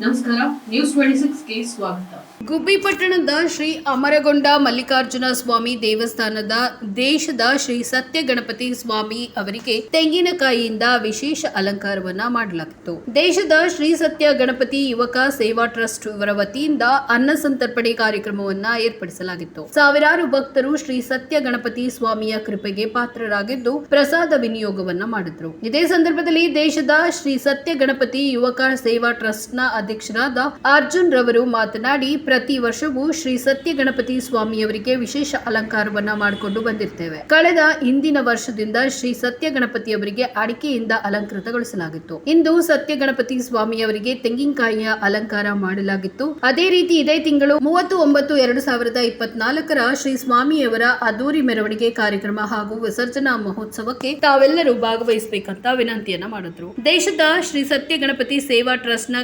ನಮಸ್ಕಾರ news twenty ಸಿಕ್ಸ್ಗೆ ಸ್ವಾಗತ. ಗುಬ್ಬಿ ಪಟ್ಟಣದ ಶ್ರೀ ಅಮರಗೊಂಡ ಮಲ್ಲಿಕಾರ್ಜುನ ಸ್ವಾಮಿ ದೇವಸ್ಥಾನದ ದೇಶದ ಶ್ರೀ ಸತ್ಯ ಗಣಪತಿ ಸ್ವಾಮಿ ಅವರಿಗೆ ತೆಂಗಿನಕಾಯಿಯಿಂದ ವಿಶೇಷ ಅಲಂಕಾರವನ್ನ ಮಾಡಲಾಗಿತ್ತು. ದೇಶದ ಶ್ರೀ ಸತ್ಯ ಗಣಪತಿ ಯುವಕ ಸೇವಾ ಟ್ರಸ್ಟ್ ಇವರ ವತಿಯಿಂದ ಅನ್ನ ಸಂತರ್ಪಣೆ ಕಾರ್ಯಕ್ರಮವನ್ನ ಏರ್ಪಡಿಸಲಾಗಿತ್ತು. ಸಾವಿರಾರು ಭಕ್ತರು ಶ್ರೀ ಸತ್ಯ ಗಣಪತಿ ಸ್ವಾಮಿಯ ಕೃಪೆಗೆ ಪಾತ್ರರಾಗಿದ್ದು ಪ್ರಸಾದ ವಿನಿಯೋಗವನ್ನ ಮಾಡಿದ್ರು. ಇದೇ ಸಂದರ್ಭದಲ್ಲಿ ದೇಶದ ಶ್ರೀ ಸತ್ಯ ಗಣಪತಿ ಯುವಕ ಸೇವಾ ಟ್ರಸ್ಟ್ನ ಅಧ್ಯಕ್ಷರಾದ ಅರ್ಜುನ್ ರವರು ಮಾತನಾಡಿ, ಪ್ರತಿ ವರ್ಷವೂ ಶ್ರೀ ಸತ್ಯ ಗಣಪತಿ ಸ್ವಾಮಿಯವರಿಗೆ ವಿಶೇಷ ಅಲಂಕಾರವನ್ನ ಮಾಡಿಕೊಂಡು ಬಂದಿರ್ತೇವೆ. ಕಳೆದ ಹಿಂದಿನ ವರ್ಷದಿಂದ ಶ್ರೀ ಸತ್ಯ ಗಣಪತಿಯವರಿಗೆ ಅಡಿಕೆಯಿಂದ ಅಲಂಕೃತಗೊಳಿಸಲಾಗಿತ್ತು. ಇಂದು ಸತ್ಯ ಗಣಪತಿ ಸ್ವಾಮಿಯವರಿಗೆ ತೆಂಗಿನಕಾಯಿಯ ಅಲಂಕಾರ ಮಾಡಲಾಗಿತ್ತು. ಅದೇ ರೀತಿ ಇದೇ ತಿಂಗಳು ಮೂವತ್ತು ಒಂಬತ್ತು ಎರಡು ಸಾವಿರದ ಇಪ್ಪತ್ನಾಲ್ಕರ ಶ್ರೀ ಸ್ವಾಮಿಯವರ ಅದ್ದೂರಿ ಮೆರವಣಿಗೆ ಕಾರ್ಯಕ್ರಮ ಹಾಗೂ ವಿಸರ್ಜನಾ ಮಹೋತ್ಸವಕ್ಕೆ ತಾವೆಲ್ಲರೂ ಭಾಗವಹಿಸಬೇಕಂತ ವಿನಂತಿಯನ್ನ ಮಾಡಿದ್ರು. ದೇಶದ ಶ್ರೀ ಸತ್ಯ ಗಣಪತಿ ಸೇವಾ ಟ್ರಸ್ಟ್ನ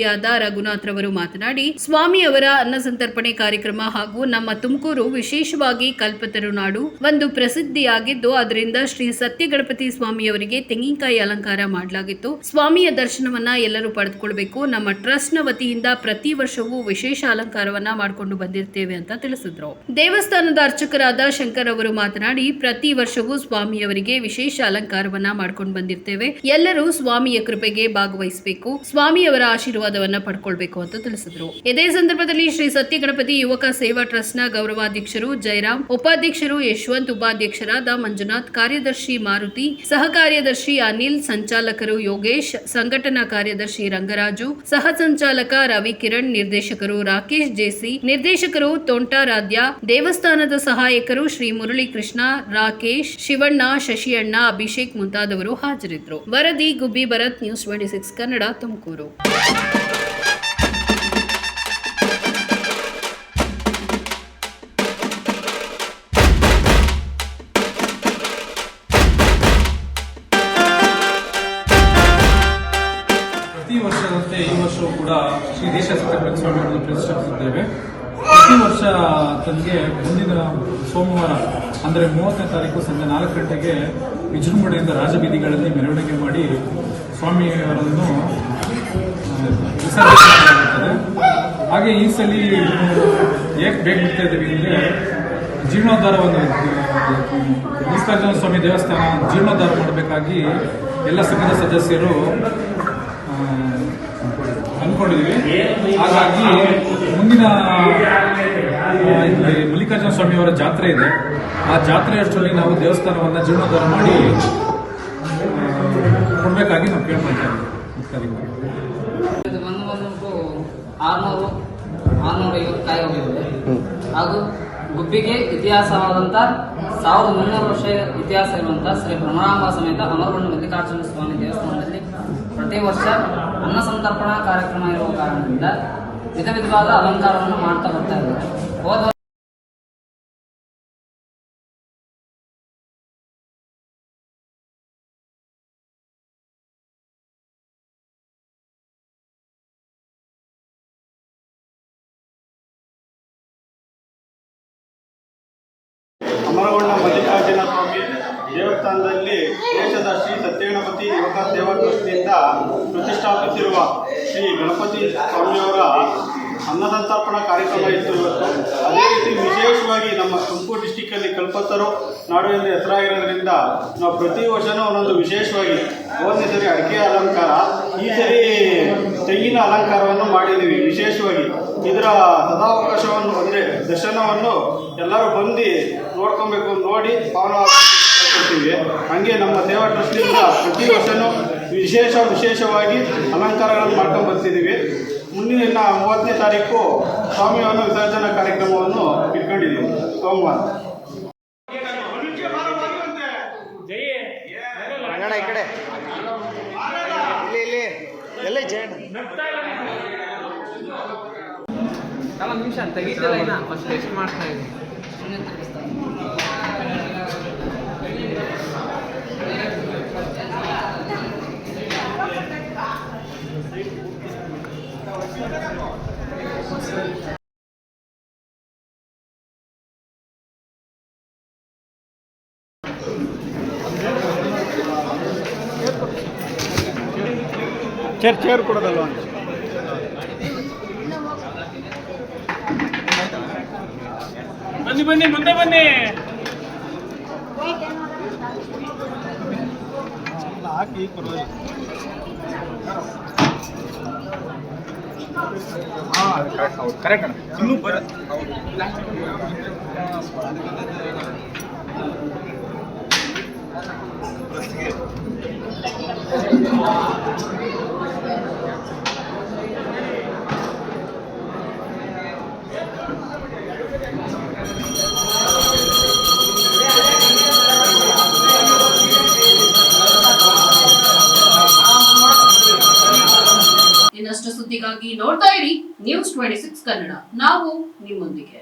ಖಜಾಂಚಿಯಾದ ರಘುನಾಥ್ ರವರು ಮಾತನಾಡಿ, ಸ್ವಾಮಿಯವರ ಅನ್ನ ಸಂತರ್ಪಣೆ ಕಾರ್ಯಕ್ರಮ ಹಾಗೂ ನಮ್ಮ ತುಮಕೂರು ವಿಶೇಷವಾಗಿ ಕಲ್ಪತರುನಾಡು ಒಂದು ಪ್ರಸಿದ್ಧಿಯಾಗಿದ್ದು, ಅದರಿಂದ ಶ್ರೀ ಸತ್ಯ ಗಣಪತಿ ಸ್ವಾಮಿಯವರಿಗೆ ತೆಂಗಿನಕಾಯಿ ಅಲಂಕಾರ ಮಾಡಲಾಗಿತ್ತು. ಸ್ವಾಮಿಯ ದರ್ಶನವನ್ನ ಎಲ್ಲರೂ ಪಡೆದುಕೊಳ್ಬೇಕು. ನಮ್ಮ ಟ್ರಸ್ಟ್ನ ವತಿಯಿಂದ ಪ್ರತಿ ವರ್ಷವೂ ವಿಶೇಷ ಅಲಂಕಾರವನ್ನ ಮಾಡಿಕೊಂಡು ಬಂದಿರ್ತೇವೆ ಅಂತ ತಿಳಿಸಿದ್ರು. ದೇವಸ್ಥಾನದ ಅರ್ಚಕರಾದ ಶಂಕರ್ ಅವರು ಮಾತನಾಡಿ, ಪ್ರತಿ ವರ್ಷವೂ ಸ್ವಾಮಿಯವರಿಗೆ ವಿಶೇಷ ಅಲಂಕಾರವನ್ನ ಮಾಡ್ಕೊಂಡು ಬಂದಿರ್ತೇವೆ. ಎಲ್ಲರೂ ಸ್ವಾಮಿಯ ಕೃಪೆಗೆ ಭಾಗವಹಿಸಬೇಕು. ಸ್ವಾಮಿಯವರ ಆಶೀರ್ವಾದವನ್ನ ಪಡ್ಕೊಳ್ಬೇಕು ಅಂತ ತಿಳಿಸಿದ್ರು. ಇದೇ ಸಂದರ್ಭದಲ್ಲಿ ಶ್ರೀ ಸತ್ಯ ಗಣಪತಿ ಯುವಕ ಸೇವಾ ಟ್ರಸ್ಟ್ನ ಗೌರವಾಧ್ಯಕ್ಷರು ಜಯರಾಮ್ ಉಪಾಧ್ಯಕ್ಷರು ಯಶವಂತ್, ಉಪಾಧ್ಯಕ್ಷರಾದ ಮಂಜುನಾಥ್, ಕಾರ್ಯದರ್ಶಿ ಮಾರುತಿ ಸಹ ಕಾರ್ಯದರ್ಶಿ ಅನಿಲ್, ಸಂಚಾಲಕರು ಯೋಗೇಶ್, ಸಂಘಟನಾ ಕಾರ್ಯದರ್ಶಿ ರಂಗರಾಜು, ಸಹ ಸಂಚಾಲಕ ರವಿ ಕಿರಣ್, ನಿರ್ದೇಶಕರು ರಾಕೇಶ್ ಜೇಸಿ, ನಿರ್ದೇಶಕರು ತೋಂಟಾರಾಧ್ಯ ದೇವಸ್ಥಾನದ ಸಹಾಯಕರು ಶ್ರೀ ಮುರಳಿ ಕೃಷ್ಣ ರಾಕೇಶ್, ಶಿವಣ್ಣ, ಶಶಿಯಣ್ಣ, ಅಭಿಷೇಕ್ ಮುಂತಾದವರು ಹಾಜರಿದ್ದರು. ವರದಿ Gubbi Bharath, news twenty six Kannada Tumakuru. Shri ದೇಶ ಸ್ವಾಮಿಗಳನ್ನು ಪ್ರತಿಷ್ಠಾಪಿಸಿದ್ದೇವೆ. ಪ್ರತಿ ವರ್ಷ ತನಗೆ ಮುಂದಿನ ಸೋಮವಾರ, ಅಂದರೆ ಮೂವತ್ತನೇ ತಾರೀಕು ಸಂಜೆ ನಾಲ್ಕು ಗಂಟೆಗೆ ವಿಜೃಂಭಣೆಯಿಂದ ರಾಜಬೀದಿಗಳಲ್ಲಿ ಮೆರವಣಿಗೆ ಮಾಡಿ ಸ್ವಾಮಿಯವರನ್ನು ವಿಸರ್ಜನೆ ಹಾಗೆ ಈ ಸಲ ಏಕೆ ಬೇಕು ಇದ್ದೀವಿ ಅಂದರೆ ಜೀರ್ಣೋದ್ಧಾರವನ್ನು ಮಲ್ಲಿಕಾರ್ಜುನ ಸ್ವಾಮಿ ದೇವಸ್ಥಾನ ಜೀರ್ಣೋದ್ಧಾರ ಮಾಡಬೇಕಾಗಿ ಎಲ್ಲ ಸಂಘದ ಸದಸ್ಯರು ಆ, ಅಂದ್ಕೊಂಡಿದ್ದೀವಿ ಹಾಗಾಗಿ ಮುಂದಿನ ಮಲ್ಲಿಕಾರ್ಜುನ ಸ್ವಾಮಿಯವರ ಜಾತ್ರೆ ಇದೆ. ಆ ಜಾತ್ರೆ ಅಷ್ಟರಲ್ಲಿ ನಾವು ದೇವಸ್ಥಾನವನ್ನು ಜೀರ್ಣೋದ್ಧಾರ ಮಾಡಿ ಕೊಡಬೇಕಾಗಿ ನಾವು ಕೇಳ್ಕೊಳ್ತಾ ಇದ್ದೀವಿ. ಇದು ಬಂದು ಬಂದ್ಬಿಟ್ಟು ಆರ್ನೂರು ಆರ್ನೂರ ಐವತ್ತು ಕಾಯಿ ಹಾಗೂ ಗುಬ್ಬಿಗೆ ಇತಿಹಾಸವಾದಂಥ ಸಾವಿರದ ಮುನ್ನೂರು ವರ್ಷ ಇತಿಹಾಸ ಇರುವಂತಹ ಶ್ರೀ ಭ್ರಮರಾಂಬ ಸಮೇತ ಅಮರಗೊಂಡ ಮಲ್ಲಿಕಾರ್ಜುನ ಸ್ವಾಮಿ ದೇವಸ್ಥಾನದಲ್ಲಿ ಪ್ರತಿ ವರ್ಷ ಅನ್ನ ಸಂತರ್ಪಣಾ ಕಾರ್ಯಕ್ರಮ ಇರುವ ಕಾರಣದಿಂದ ವಿಧ ವಿಧವಾದ ಅಲಂಕಾರವನ್ನು ಮಾಡ್ತಾ ಬರ್ತಾ ಇದ್ದಾರೆ. ಹೋದ ಅಮರಗೊಂಡ ದೇವಸ್ಥಾನದಲ್ಲಿ ದೇಶದ ಶ್ರೀ ಸತ್ಯಗಣಪತಿ ಯುವಕ ಸೇವಾ ಟ್ರಸ್ಟ್ನಿಂದ ಪ್ರತಿಷ್ಠಾಪಿಸಿರುವ ಶ್ರೀ ಗಣಪತಿ ಸ್ವಾಮಿಯವರ ಅನ್ನಸಂತರ್ಪಣಾ ಕಾರ್ಯಕ್ರಮ ಇತ್ತು ಅದೇ ರೀತಿ ವಿಶೇಷವಾಗಿ ನಮ್ಮ ತುಮಕೂರು ಡಿಸ್ಟಿಕ್ಕಲ್ಲಿ ಕಲ್ಪತ್ತರು ನಾಡು ಎಂದು ಹೆಸರಾಗಿರೋದ್ರಿಂದ ನಾವು ಪ್ರತಿ ವರ್ಷನೂ ಒಂದೊಂದು ವಿಶೇಷವಾಗಿ ಒಂದು ಸರಿ ಅಡಿಕೆ ಅಲಂಕಾರ, ಈ ಸರಿ ತೆಂಗಿನ ಅಲಂಕಾರವನ್ನು ಮಾಡಿದ್ದೀವಿ. ವಿಶೇಷವಾಗಿ ಇದರ ಸದಾವಕಾಶವನ್ನು, ಅಂದರೆ ದರ್ಶನವನ್ನು ಎಲ್ಲರೂ ಬಂದು ನೋಡ್ಕೊಬೇಕು, ನೋಡಿ ಪಾವನ ಕೊಡ್ತೀವಿ. ಹಾಗೆ ನಮ್ಮ ಸೇವಾ ಟ್ರಸ್ಟಿಂದ ಪ್ರತಿ ವರ್ಷನೂ ವಿಶೇಷ ವಿಶೇಷವಾಗಿ ಅಲಂಕಾರಗಳನ್ನು ಮಾಡ್ಕೊಂಡು ಬರ್ತಿದ್ದೀವಿ. ಮುಂದಿನ ಮೂವತ್ತನೇ ತಾರೀಕು ಸ್ವಾಮಿಯವರ ವಿಸರ್ಜನಾ ಕಾರ್ಯಕ್ರಮವನ್ನು ಇಟ್ಕೊಂಡಿದ್ದೀವಿ. ಸೋಮವಾರ. ಅಣ್ಣ ಈ ಕಡೆ. ಇಲ್ಲಿ ಇಲ್ಲಿ. ಎಲ್ಲಿ ಜೈನ್ ನಿಮಿಷ ತೆಗಿತಾ ಇಲ್ಲ ಫಸ್ಟ್ ಟೆಸ್ಟ್ ಮಾಡ್ತಾ ಇದ್ದೀನಿ. ಚೇರ್ ಚೇರ್ ಕೊಡೋದಲ್ಲ ಬನ್ನಿ ಬನ್ನಿ ಮುಂದೆ ಬನ್ನಿ. ಹಾಕಿ ಪರವಾಗಿಲ್ಲ ಇನ್ನೂ ಬರ ಇನ್ನಷ್ಟು ಸುದ್ದಿಗಾಗಿ ನೋಡ್ತಾ ಇರಿ ನ್ಯೂಸ್ ಟ್ವೆಂಟಿ ಸಿಕ್ಸ್ ಕನ್ನಡ ನಾವು ನಿಮ್ಮೊಂದಿಗೆ.